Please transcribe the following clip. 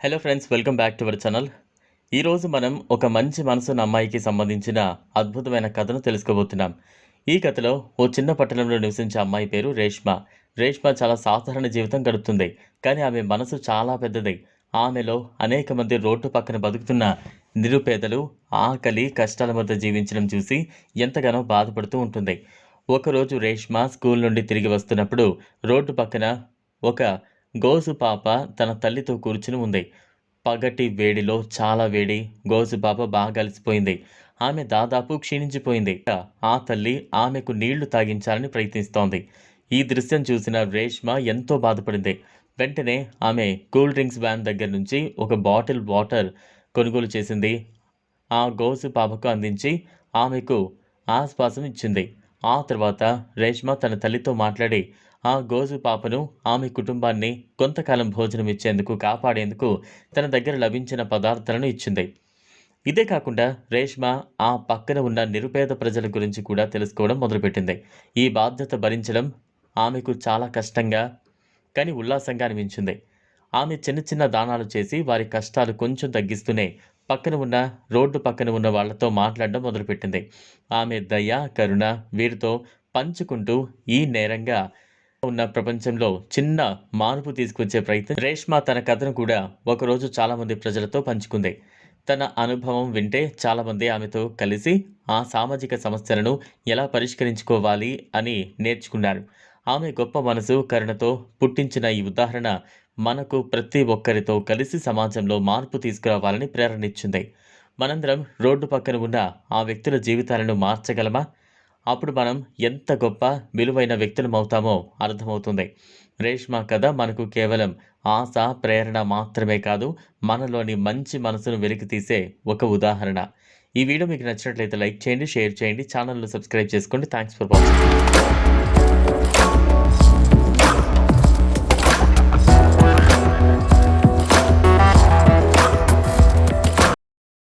Hello friends welcome back to our channel ఈరోజు మనం ఒక మంచి మనసున్న అమ్మాయికి సంబంధించిన అద్భుతమైన కథను తెలుసుకోబోతున్నాం. ఈ కథలో ఓ చిన్న పట్టణంలో నివసించే అమ్మాయి పేరు రేష్మ. రేష్మ చాలా సాధారణ జీవితం గడుపుతుంది కానీ ఆమె మనసు చాలా పెద్దది. ఆమెలో అనేక మంది రోడ్డు పక్కన బతుకుతున్న నిరుపేదలు ఆకలి కష్టాల మధ్య జీవించడం చూసి ఎంతగానో బాధపడుతూ ఉంటుంది. ఒకరోజు రేష్మ స్కూల్ నుండి తిరిగి వస్తున్నప్పుడు రోడ్డు పక్కన ఒక గోసు పాప తన తల్లితో కూర్చుని ఉంది. పగటి వేడిలో చాలా వేడి గోసు పాప బాగా అలసిపోయింది. ఆమె దాదాపు క్షీణించిపోయింది. ఆ తల్లి ఆమెకు నీళ్ళు తాగించాలని ప్రయత్నిస్తోంది. ఈ దృశ్యం చూసిన రేష్మ ఎంతో బాధపడింది. వెంటనే ఆమె కూల్ డ్రింక్స్ వ్యాన్ దగ్గర నుంచి ఒక బాటిల్ వాటర్ కొనుగోలు చేసింది. ఆ గోసు పాపకు అందించి ఆమెకు ఆశ్వాసం ఇచ్చింది ఆ తర్వాత రేష్మ తన తల్లితో మాట్లాడి ఆ గోజు పాపను ఆమె కుటుంబాన్ని కొంతకాలం భోజనం ఇచ్చేందుకు కాపాడేందుకు తన దగ్గర లభించిన పదార్థాలను ఇచ్చింది. ఇదే కాకుండా రేష్మ ఆ పక్కన ఉన్న నిరుపేద ప్రజల గురించి కూడా తెలుసుకోవడం మొదలుపెట్టింది. ఈ బాధ్యత భరించడం ఆమెకు చాలా కష్టంగా కానీ ఉల్లాసంగా అనిపించింది. ఆమె చిన్న చిన్న దానాలు చేసి వారి కష్టాలు కొంచెం తగ్గిస్తూనే పక్కన ఉన్న రోడ్డు పక్కన ఉన్న వాళ్ళతో మాట్లాడడం మొదలుపెట్టింది. ఆమె దయ కరుణ వీరితో పంచుకుంటూ ఈ నేరంగా ఉన్న ప్రపంచంలో చిన్న మార్పు తీసుకొచ్చే ప్రయత్నం రేష్మ తన కథను కూడా ఒకరోజు చాలామంది ప్రజలతో పంచుకుంది. తన అనుభవం వింటే చాలామంది ఆమెతో కలిసి ఆ సామాజిక సమస్యలను ఎలా పరిష్కరించుకోవాలి అని నేర్చుకున్నారు. ఆమె గొప్ప మనసు కరుణతో పుట్టించిన ఈ ఉదాహరణ మనకు ప్రతి ఒక్కరితో కలిసి సమాజంలో మార్పు తీసుకురావాలని ప్రేరణిచ్చింది మనందరం రోడ్డు పక్కన ఉన్న ఆ వ్యక్తుల జీవితాలను మార్చగలమా? అప్పుడు మనం ఎంత గొప్ప విలువైన వ్యక్తులమవుతామో అర్థమవుతుంది. రేష్మా కథ మనకు కేవలం ఆశ ప్రేరణ మాత్రమే కాదు మనలోని మంచి మనసును వెలికి తీసే ఒక ఉదాహరణ. ఈ వీడియో మీకు నచ్చినట్లయితే లైక్ చేయండి షేర్ చేయండి ఛానల్ను సబ్స్క్రైబ్ చేసుకోండి. Thanks for watching.